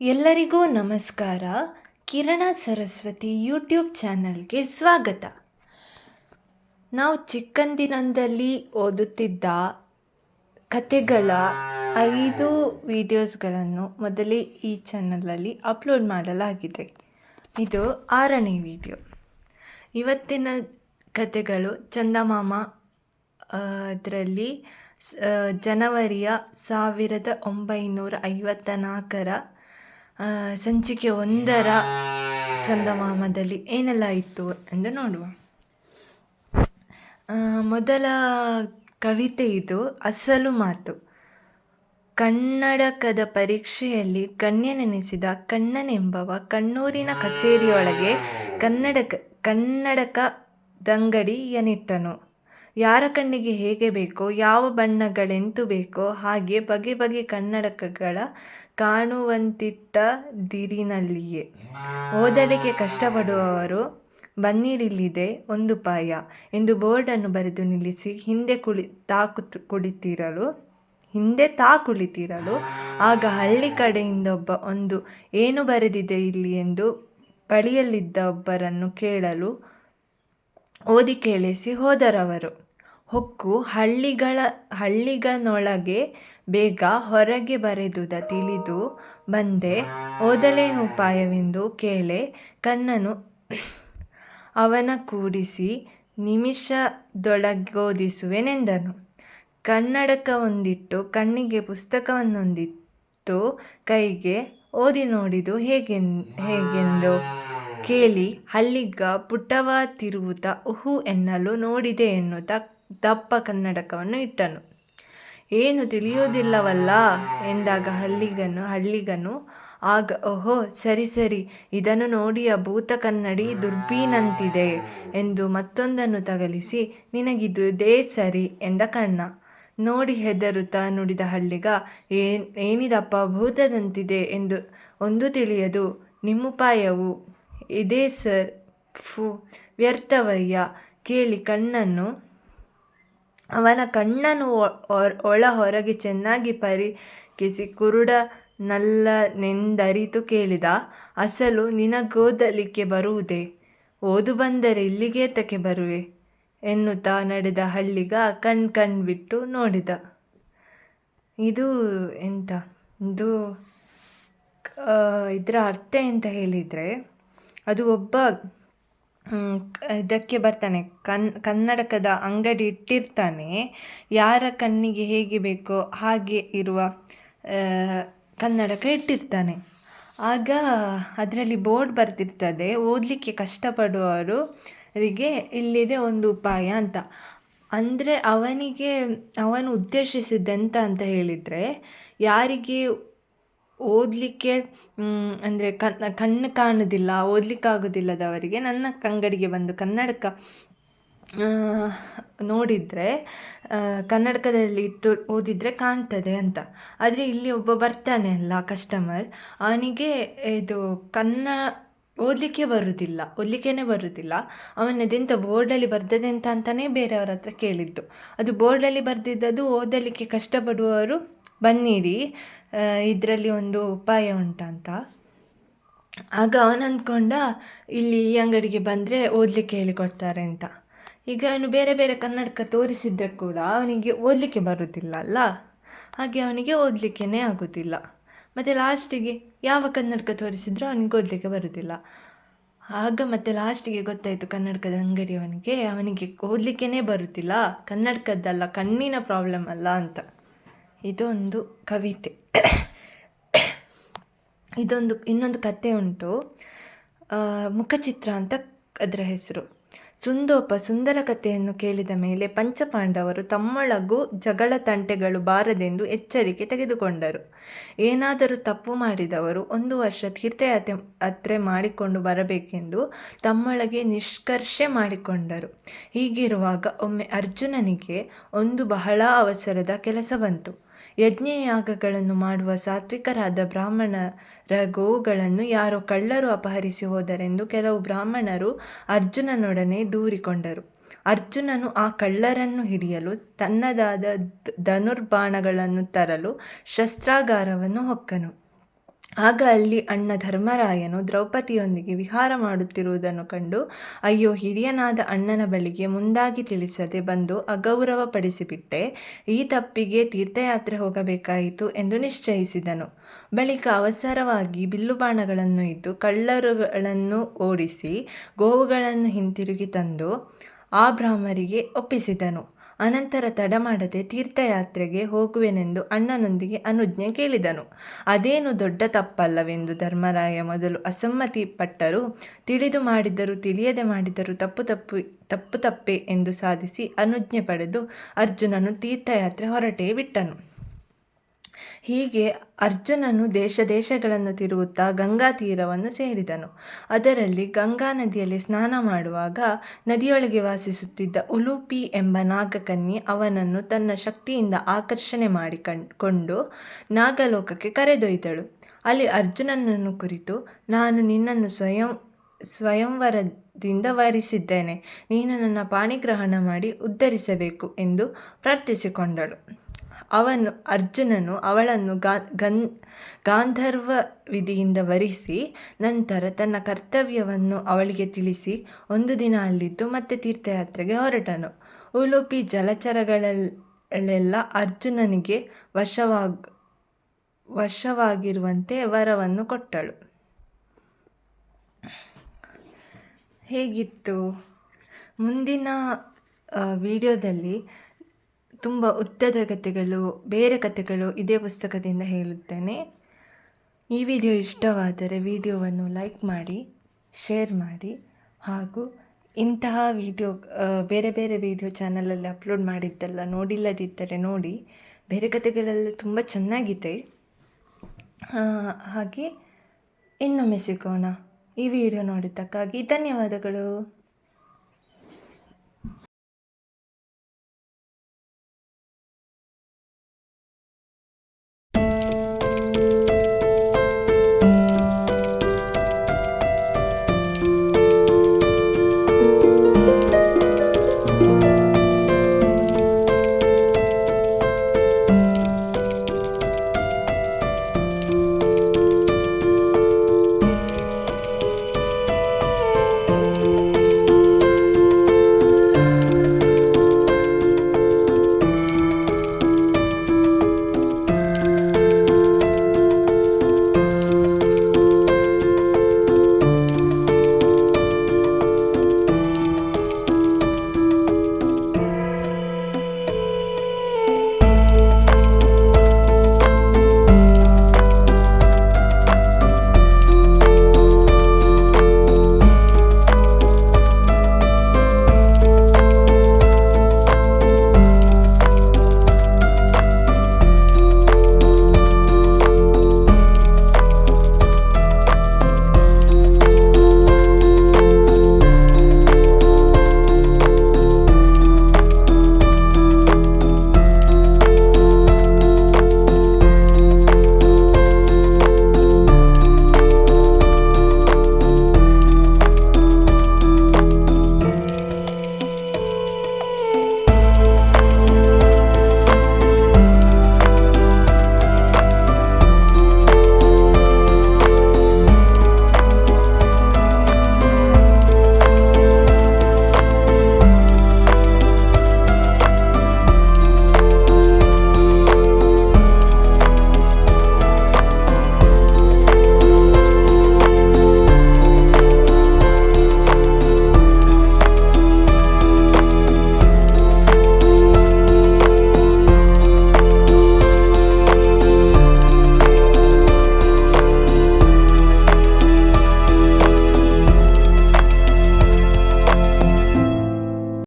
ಎಲ್ಲರಿಗೂ ನಮಸ್ಕಾರ. ಕಿರಣ ಸರಸ್ವತಿ ಯೂಟ್ಯೂಬ್ ಚಾನಲ್ಗೆ ಸ್ವಾಗತ. ನಾವು ಚಿಕ್ಕಂದಿನಂದಲ್ಲಿ ಓದುತ್ತಿದ್ದ ಕತೆಗಳ ಐದು ವಿಡಿಯೋಸ್ಗಳನ್ನು ಮೊದಲೇ ಈ ಚಾನಲಲ್ಲಿ ಅಪ್ಲೋಡ್ ಮಾಡಲಾಗಿದೆ. ಇದು ಆರನೇ ವಿಡಿಯೋ. ಇವತ್ತಿನ ಕತೆಗಳು ಚಂದಮಾಮ ಅದರಲ್ಲಿ ಜನವರಿಯ ಸಾವಿರದ ಒಂಬೈನೂರ ಐವತ್ತ ನಾಲ್ಕರ ಸಂಚಿಕೆ ಒಂದರ ಚಂದಮಾಮದಲ್ಲಿ ಏನೆಲ್ಲ ಇತ್ತು ಎಂದು ನೋಡುವ. ಮೊದಲ ಕವಿತೆ ಇದು ಅಸಲು ಮಾತು. ಕನ್ನಡಕದ ಪರೀಕ್ಷೆಯಲ್ಲಿ ಗಣ್ಯನೆನಿಸಿದ ಕಣ್ಣನೆಂಬವ ಕಣ್ಣೂರಿನ ಕಚೇರಿಯೊಳಗೆ ಕನ್ನಡಕ ಕನ್ನಡಕದಂಗಡಿಯನಿಟ್ಟನು ಯಾರ ಕಣ್ಣಿಗೆ ಹೇಗೆ ಬೇಕೋ, ಯಾವ ಬಣ್ಣಗಳೆಂತು ಬೇಕೋ ಹಾಗೆ ಬಗೆ ಬಗೆ ಕನ್ನಡಕಗಳ ಕಾಣುವಂತಿಟ್ಟದಿರಿನಲ್ಲಿಯೇ. ಓದಲಿಕ್ಕೆ ಕಷ್ಟಪಡುವವರು, ಬನ್ನೀರಿಲ್ಲಿದೆ, ಒಂದು ಪಾಯ ಎಂದು ಬೋರ್ಡನ್ನು ಬರೆದು ನಿಲ್ಲಿಸಿ ಹಿಂದೆ ಕುಳಿ, ತಾ ಕುಳಿತಿರಲು, ಹಿಂದೆ ತಾ ಕುಳಿತಿರಲು, ಆಗ ಹಳ್ಳಿ ಕಡೆಯಿಂದ ಒಬ್ಬ ಒಂದು, ಏನು ಬರೆದಿದೆ ಇಲ್ಲಿ? ಎಂದು ಬಳಿಯಲ್ಲಿದ್ದ ಒಬ್ಬರನ್ನು ಕೇಳಲು ಓದಿ ಕೇಳಿಸಿ ಹೋದರವರು. ಹೊಕ್ಕು ಹಳ್ಳಿಗಳ ಹಳ್ಳಿಗನೊಳಗೆ ಬೇಗ ಹೊರಗೆ ಬರೆದುದ ತಿಳಿದು ಬಂದೆ. ಓದಲೇನು ಉಪಾಯವೆಂದು ಕೇಳೆ. ಕಣ್ಣನು ಅವನ ಕೂಡಿಸಿ ನಿಮಿಷದೊಳಗೋದಿಸುವೆನೆಂದನು. ಕನ್ನಡಕವೊಂದಿಟ್ಟು ಕಣ್ಣಿಗೆ ಪುಸ್ತಕವನ್ನೊಂದಿಟ್ಟು ಕೈಗೆ ಓದಿ ನೋಡಿದು ಹೇಗೆನ್, ಹೇಗೆಂದು ಕೇಳಿ ಹಳ್ಳಿಗ ಪುಟ್ಟವ ತಿರುವುತ ಉಹು ಎನ್ನಲು ನೋಡಿದೆ ಎನ್ನುತ್ತಾ ದಪ್ಪ ಕನ್ನಡಕವನ್ನು ಇಟ್ಟನು. ಏನು ತಿಳಿಯೋದಿಲ್ಲವಲ್ಲ ಎಂದಾಗ ಹಳ್ಳಿಗನು ಹಳ್ಳಿಗನು, ಆಗ ಓಹೋ, ಸರಿ ಸರಿ, ಇದನ್ನು ನೋಡಿಯ ಭೂತ ಕನ್ನಡಿ ದುರ್ಬೀನಂತಿದೆ ಎಂದು ಮತ್ತೊಂದನ್ನು ತಗಲಿಸಿ ನಿನಗಿದು ದೇ ಸರಿ ಎಂದ ಕಣ್ಣ. ನೋಡಿ ಹೆದರುತ್ತಾ ನುಡಿದ ಹಳ್ಳಿಗ, ಏನ್, ಏನಿದಪ್ಪ ಭೂತದಂತಿದೆ ಎಂದು ಒಂದು ತಿಳಿಯದು, ನಿಮ್ಮುಪಾಯವು, ಇದೇ ಸರ್, ಫು, ವ್ಯರ್ಥವಯ್ಯ, ಕೇಳಿ ಕಣ್ಣನ್ನು ಅವನ ಕಣ್ಣನ್ನು ಒಳ ಹೊರಗೆ ಚೆನ್ನಾಗಿ ಪರೀಕ್ಷಿಸಿ ನೆಂದರಿತು ಕೇಳಿದ, ಅಸಲು ನಿನಗೋದಲಿಕ್ಕೆ ಬರುವುದೇ? ಓದು ಬಂದರೆ ಇಲ್ಲಿಗೇತಕ್ಕೆ ಬರುವೆ? ಎನ್ನುತ್ತಾ ನಡೆದ ಹಳ್ಳಿಗ ಕಣ್ ಕಣ್ ಬಿಟ್ಟು ನೋಡಿದ. ಇದು ಎಂತ? ಇದು ಇದರ ಅರ್ಥ ಎಂತ ಹೇಳಿದರೆ, ಅದು ಒಬ್ಬ ಇದಕ್ಕೆ ಬರ್ತಾನೆ. ಕನ್, ಕನ್ನಡಕದ ಅಂಗಡಿ ಇಟ್ಟಿರ್ತಾನೆ ಯಾರ ಕಣ್ಣಿಗೆ ಹೇಗೆ ಬೇಕೋ ಹಾಗೆ ಇರುವ ಕನ್ನಡಕ ಇಟ್ಟಿರ್ತಾನೆ. ಆಗ ಅದರಲ್ಲಿ ಬೋರ್ಡ್ ಬರ್ತಿರ್ತದೆ. ಓದಲಿಕ್ಕೆ ಕಷ್ಟಪಡುವವರಿಗೆ ಇಲ್ಲಿದೆ ಒಂದು ಉಪಾಯ ಅಂತ. ಅಂದರೆ ಅವನಿಗೆ, ಅವನು ಉದ್ದೇಶಿಸಿದ್ದೆಂತ ಅಂತ ಹೇಳಿದರೆ, ಯಾರಿಗೆ ಓದಲಿಕ್ಕೆ ಅಂದರೆ ಕಣ್ ಕಣ್ಣು ಕಾಣುವುದಿಲ್ಲ ಓದಲಿಕ್ಕಾಗೋದಿಲ್ಲದವರಿಗೆ ನನ್ನ ಅಂಗಡಿಗೆ ಬಂದು ಕನ್ನಡಕ ನೋಡಿದರೆ ಕನ್ನಡಕದಲ್ಲಿ ಇಟ್ಟು ಓದಿದರೆ ಕಾಣ್ತದೆ ಅಂತ. ಆದರೆ ಇಲ್ಲಿ ಒಬ್ಬ ಬರ್ತಾನೆ ಅಲ್ಲ ಕಸ್ಟಮರ್ ಅವನಿಗೆ ಇದು ಕನ್ನ, ಓದಲಿಕ್ಕೆ ಬರುವುದಿಲ್ಲ ಓದಲಿಕ್ಕೇ ಬರುವುದಿಲ್ಲ ಅವನದೆಂತ ಬೋರ್ಡಲ್ಲಿ ಬರ್ದದೆ ಅಂತ ಅಂತಲೇ ಬೇರೆಯವ್ರ ಹತ್ರ ಕೇಳಿದ್ದು. ಅದು ಬೋರ್ಡಲ್ಲಿ ಬರೆದಿದ್ದದು ಓದಲಿಕ್ಕೆ ಕಷ್ಟಪಡುವವರು ಬನ್ನಿರಿ. ಇದರಲ್ಲಿ ಒಂದು ಉಪಾಯ ಉಂಟಂತ. ಆಗ ಅವನು ಅಂದ್ಕೊಂಡ, ಇಲ್ಲಿ ಈ ಅಂಗಡಿಗೆ ಬಂದರೆ ಓದಲಿಕ್ಕೆ ಹೇಳಿಕೊಡ್ತಾರೆ ಅಂತ ಈಗ ಅವನು ಬೇರೆ ಬೇರೆ ಕನ್ನಡಕ ತೋರಿಸಿದ್ರೆ ಕೂಡ ಅವನಿಗೆ ಓದಲಿಕ್ಕೆ ಬರುವುದಿಲ್ಲ ಅಲ್ಲ? ಹಾಗೆ ಅವನಿಗೆ ಓದಲಿಕ್ಕೇ ಆಗೋದಿಲ್ಲ. ಮತ್ತು ಲಾಸ್ಟಿಗೆ ಯಾವ ಕನ್ನಡಕ ತೋರಿಸಿದ್ರೂ ಅವನಿಗೆ ಓದಲಿಕ್ಕೆ ಬರುವುದಿಲ್ಲ ಆಗ ಮತ್ತೆ ಲಾಸ್ಟಿಗೆ ಗೊತ್ತಾಯಿತು ಕನ್ನಡಕದ ಅಂಗಡಿಯವನಿಗೆ ಅವನಿಗೆ ಓದಲಿಕ್ಕೇ ಬರುತ್ತಿಲ್ಲ ಕನ್ನಡಕದ್ದಲ್ಲ, ಕಣ್ಣಿನ ಪ್ರಾಬ್ಲಮ್ ಅಲ್ಲ ಅಂತ. ಇದೊಂದು ಕವಿತೆ. ಇದೊಂದು, ಇನ್ನೊಂದು ಕತೆ ಉಂಟು. ಮುಖಚಿತ್ರ ಅಂತ ಅದರ ಹೆಸರು. ಸುಂದೋಪ ಸುಂದರ ಕಥೆಯನ್ನು ಕೇಳಿದ ಮೇಲೆ ಪಂಚಪಾಂಡವರು ತಮ್ಮೊಳಗೂ ಜಗಳ ತಂಟೆಗಳು ಬಾರದೆಂದು ಎಚ್ಚರಿಕೆ ತೆಗೆದುಕೊಂಡರು. ಏನಾದರೂ ತಪ್ಪು ಮಾಡಿದವರು ಒಂದು ವರ್ಷ ತೀರ್ಥಯಾತ್ರೆ ಯಾತ್ರೆ ಮಾಡಿಕೊಂಡು ಬರಬೇಕೆಂದು ತಮ್ಮೊಳಗೆ ನಿಷ್ಕರ್ಷೆ ಮಾಡಿಕೊಂಡರು. ಹೀಗಿರುವಾಗ ಒಮ್ಮೆ ಅರ್ಜುನನಿಗೆ ಒಂದು ಬಹಳ ಅವಸರದ ಕೆಲಸ ಬಂತು. ಯಜ್ಞಯಾಗಗಳನ್ನು ಮಾಡುವ ಸಾತ್ವಿಕರಾದ ಬ್ರಾಹ್ಮಣರ ಗೋವುಗಳನ್ನು ಯಾರೋ ಕಳ್ಳರು ಅಪಹರಿಸಿ ಹೋದರೆಂದು ಕೆಲವು ಬ್ರಾಹ್ಮಣರು ಅರ್ಜುನನೊಡನೆ ದೂರಿಕೊಂಡರು. ಅರ್ಜುನನು ಆ ಕಳ್ಳರನ್ನು ಹಿಡಿಯಲು ತನ್ನದಾದ ಧನುರ್ಬಾಣಗಳನ್ನು ತರಲು ಶಸ್ತ್ರಾಗಾರವನ್ನು ಹೊಕ್ಕನು. ಆಗ ಅಲ್ಲಿ ಅಣ್ಣ ಧರ್ಮರಾಯನು ದ್ರೌಪದಿಯೊಂದಿಗೆ ವಿಹಾರ ಮಾಡುತ್ತಿರುವುದನ್ನು ಕಂಡು, ಅಯ್ಯೋ, ಹಿರಿಯನಾದ ಅಣ್ಣನ ಬಳಿಗೆ ಮುಂದಾಗಿ ತಿಳಿಸದೆ ಬಂದು ಅಗೌರವ ಪಡಿಸಿಬಿಟ್ಟೆ ಈ ತಪ್ಪಿಗೆ ತೀರ್ಥಯಾತ್ರೆ ಹೋಗಬೇಕಾಯಿತು ಎಂದು ನಿಶ್ಚಯಿಸಿದನು. ಬಳಿಕ ಅವಸರವಾಗಿ ಬಿಲ್ಲುಬಾಣಗಳನ್ನು ಇದ್ದು ಕಳ್ಳರುಗಳನ್ನು ಓಡಿಸಿ ಗೋವುಗಳನ್ನು ಹಿಂತಿರುಗಿ ತಂದು ಆ ಬ್ರಾಹ್ಮರಿಗೆ ಒಪ್ಪಿಸಿದನು. ಅನಂತರ ತಡಮಾಡದೆ ತೀರ್ಥಯಾತ್ರೆಗೆ ಹೋಗುವೆನೆಂದು ಅಣ್ಣನೊಂದಿಗೆ ಅನುಜ್ಞೆ ಕೇಳಿದನು. ಅದೇನು ದೊಡ್ಡ ತಪ್ಪಲ್ಲವೆಂದು ಧರ್ಮರಾಯ ಮೊದಲು ಅಸಮ್ಮತಿ ಪಟ್ಟರು ತಿಳಿದು ಮಾಡಿದರೂ, ತಿಳಿಯದೆ ಮಾಡಿದರೂ ತಪ್ಪು ತಪ್ಪು ತಪ್ಪು ತಪ್ಪೆ ಎಂದು ಸಾಧಿಸಿ ಅನುಜ್ಞೆ ಪಡೆದು ಅರ್ಜುನನು ತೀರ್ಥಯಾತ್ರೆ ಹೊರಟೇ ಬಿಟ್ಟನು. ಹೀಗೆ ಅರ್ಜುನನು ದೇಶ ದೇಶಗಳನ್ನು ತಿರುಗುತ್ತಾ ಗಂಗಾ ತೀರವನ್ನು ಸೇರಿದನು. ಅದರಲ್ಲಿ ಗಂಗಾ ನದಿಯಲ್ಲಿ ಸ್ನಾನ ಮಾಡುವಾಗ ನದಿಯೊಳಗೆ ವಾಸಿಸುತ್ತಿದ್ದ ಉಲೂಪಿ ಎಂಬ ನಾಗಕನ್ಯೆ ಅವನನ್ನು ತನ್ನ ಶಕ್ತಿಯಿಂದ ಆಕರ್ಷಣೆ ಮಾಡಿ ಕೊಂಡು ನಾಗಲೋಕಕ್ಕೆ ಕರೆದೊಯ್ದಳು. ಅಲ್ಲಿ ಅರ್ಜುನನನ್ನು ಕುರಿತು, ನಾನು ನಿನ್ನನ್ನು ಸ್ವಯಂ, ಸ್ವಯಂವರದಿಂದ ವರಿಸಿದ್ದೇನೆ. ನೀನು ನನ್ನ ಪಾಣಿಗ್ರಹಣ ಮಾಡಿ ಉದ್ಧರಿಸಬೇಕು ಎಂದು ಪ್ರಾರ್ಥಿಸಿಕೊಂಡಳು. ಅವನು ಅರ್ಜುನನು ಅವಳನ್ನು ಗನ್ ಗಾಂಧರ್ವ ವಿಧಿಯಿಂದ ವರಿಸಿ, ನಂತರ ತನ್ನ ಕರ್ತವ್ಯವನ್ನು ಅವಳಿಗೆ ತಿಳಿಸಿ, ಒಂದು ದಿನ ಅಲ್ಲಿದ್ದು ಮತ್ತೆ ತೀರ್ಥಯಾತ್ರೆಗೆ ಹೊರಟನು. ಉಲುಪಿ ಜಲಚರಗಳೆಲ್ಲ ಅರ್ಜುನನಿಗೆ ವಶವಾಗ, ವಶವಾಗಿರುವಂತೆ ವರವನ್ನು ಕೊಟ್ಟಳು. ಹೇಗಿತ್ತು? ಮುಂದಿನ ವಿಡಿಯೋದಲ್ಲಿ ತುಂಬ ಉದ್ದದ ಕಥೆಗಳು ಬೇರೆ ಕಥೆಗಳು ಇದೇ ಪುಸ್ತಕದಿಂದ ಹೇಳುತ್ತೇನೆ. ಈ ವಿಡಿಯೋ ಇಷ್ಟವಾದರೆ ವಿಡಿಯೋವನ್ನು ಲೈಕ್ ಮಾಡಿ, ಶೇರ್ ಮಾಡಿ ಹಾಗೂ ಇಂತಹ ವಿಡಿಯೋ ಬೇರೆ ಬೇರೆ ವಿಡಿಯೋ ಚಾನಲಲ್ಲಿ ಅಪ್ಲೋಡ್ ಮಾಡಿದ್ದಲ್ಲ ನೋಡಿಲ್ಲದಿದ್ದರೆ ನೋಡಿ. ಬೇರೆ ಕಥೆಗಳೆಲ್ಲ ತುಂಬ ಚೆನ್ನಾಗಿದೆ. ಹಾಗೆ ಇನ್ನೊಮ್ಮೆ ಸಿಗೋಣ. ಈ ವಿಡಿಯೋ ನೋಡಿದ್ದಕ್ಕಾಗಿ ಧನ್ಯವಾದಗಳು.